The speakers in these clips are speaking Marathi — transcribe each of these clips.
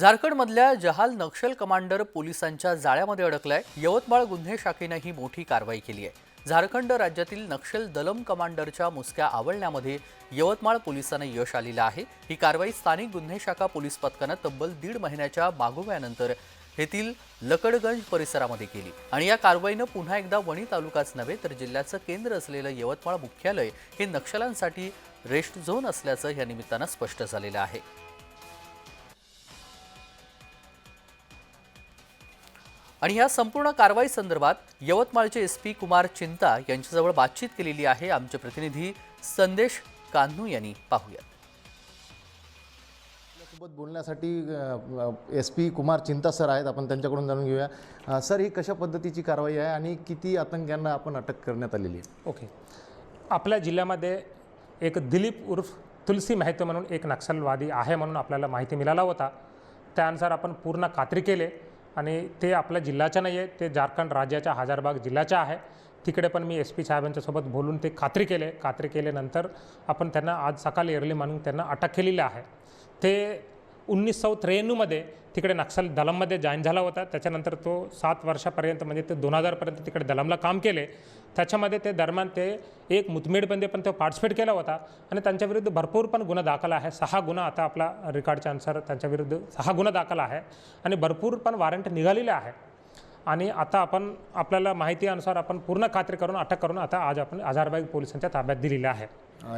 झारखंडमधल्या जहाल नक्षल कमांडर पोलिसांच्या जाळ्यामध्ये अडकलाय. यवतमाळ गुन्हे शाखेनं ही मोठी कारवाई केली आहे. झारखंड राज्यातील नक्षल दलम कमांडरच्या मुसक्या आवळण्यामध्ये यवतमाळ पोलिसांना यश आलेलं आहे. ही कारवाई स्थानिक गुन्हे शाखा पोलीस पथकानं तब्बल दीड महिन्याच्या मागोव्यानंतर येथील लकडगंज परिसरामध्ये केली. आणि या कारवाईनं पुन्हा एकदा वणी तालुकाच नव्हे तर जिल्ह्याचं केंद्र असलेलं यवतमाळ मुख्यालय हे नक्षलांसाठी रेस्ट झोन असल्याचं या निमित्तानं स्पष्ट झालेलं आहे. आणि या संपूर्ण कारवाई संदर्भात यवतमाळचे एस पी कुमार चिंता यांच्याजवळ बातचीत केलेली आहे. आमचे प्रतिनिधी संदेश कान्हू यांनी पाहूयात. सोबत बोलण्यासाठी एस पी कुमार चिंता सर आहेत. आपण त्यांच्याकडून जाणून घेऊया. सर ही कशा पद्धतीची कारवाई आहे आणि किती आतंक्यांना आपण अटक करण्यात आलेली आहे? ओके. आपल्या जिल्ह्यामध्ये एक दिलीप उर्फ तुलसी मेहतो म्हणून एक नक्षलवादी आहे म्हणून आपल्याला माहिती मिळाला होता. त्यानुसार आपण पूर्ण खात्री केले. आणि ते आपल्या जिल्ह्याच्या नाही आहे ते झारखंड राज्याच्या हजारबाग जिल्ह्याच्या आहे. तिकडे पण मी एस पी साहेबांच्यासोबत बोलून ते खात्री केले. खात्री केल्यानंतर आपण त्यांना आज सकाळी अर्ली मॉर्निंग त्यांना अटक केलेली आहे. ते उन्नीस सौ त्र्याण्णवमध्ये तिकडे नक्षल दलममध्ये जॉईन झाला होता. त्याच्यानंतर तो सात वर्षापर्यंत म्हणजे ते दोन हजारपर्यंत तिकडे दलमला काम केले. त्याच्यामध्ये ते दरम्यान ते एक मुतमेडमध्ये पण तो पार्टिसिपेट केला होता. आणि त्यांच्याविरुद्ध भरपूर पण गुन्हा दाखल आहे. सहा गुन्हा आता आपला रेकॉर्डच्या अनुसार त्यांच्याविरुद्ध सहा गुन्हा दाखल आहे. आणि भरपूर पण वॉरंट निघालेले आहे. आणि आता आपण आपल्याला माहितीनुसार आपण पूर्ण खात्री करून अटक करून आता आज आपण हजारबाग पोलिसांच्या ताब्यात दिलेले आहे.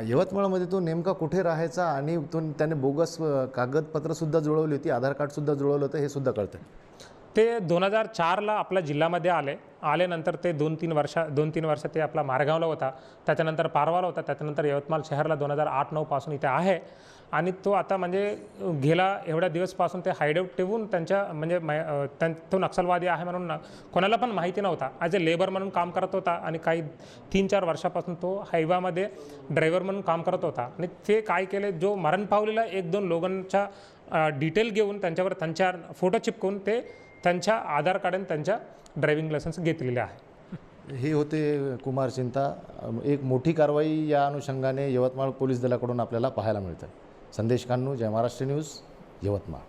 यवतमाळमध्ये तो नेमका कुठे राहायचा आणि तो त्याने बोगस कागदपत्रंसुद्धा जुळवली होती आधार कार्डसुद्धा जुळवलं होतं हे सुद्धा कळतं ते दोन हजार चारला आपल्या जिल्ह्यामध्ये आले. आल्यानंतर ते दोन तीन वर्षा दोन तीन वर्ष ते आपला मारेगावला होता. त्याच्यानंतर पारवाला होता. त्याच्यानंतर यवतमाळ शहरला दोन हजार आठ नऊपासून इथे आहे. आणि तो आता म्हणजे गेला एवढ्या दिवसपासून ते हायडआउट ठेवून त्यांच्या म्हणजे त्यां तो नक्षलवादी आहे म्हणून कोणाला पण माहिती नव्हता. ॲज अ लेबर म्हणून काम करत होता आणि काही तीन चार वर्षापासून तो हायवामध्ये ड्रायव्हर म्हणून काम करत होता. आणि ते काय केले जो मरण पावलेला एक दोन लोकांच्या डिटेल घेऊन त्यांच्यावर त्यांच्या फोटो चिपकून ते त्यांच्या आधार कार्ड आणि त्यांच्या ड्रायव्हिंग लायसन्स घेतलेले आहे. हे होते कुमार चिंता. एक मोठी कारवाई या अनुषंगाने यवतमाळ पोलीस दलाकडून आपल्याला पाहायला मिळतं સંદેશ ખાનનું જય મહારાષ્ટ્ર ન્યૂઝ યવતમાળ.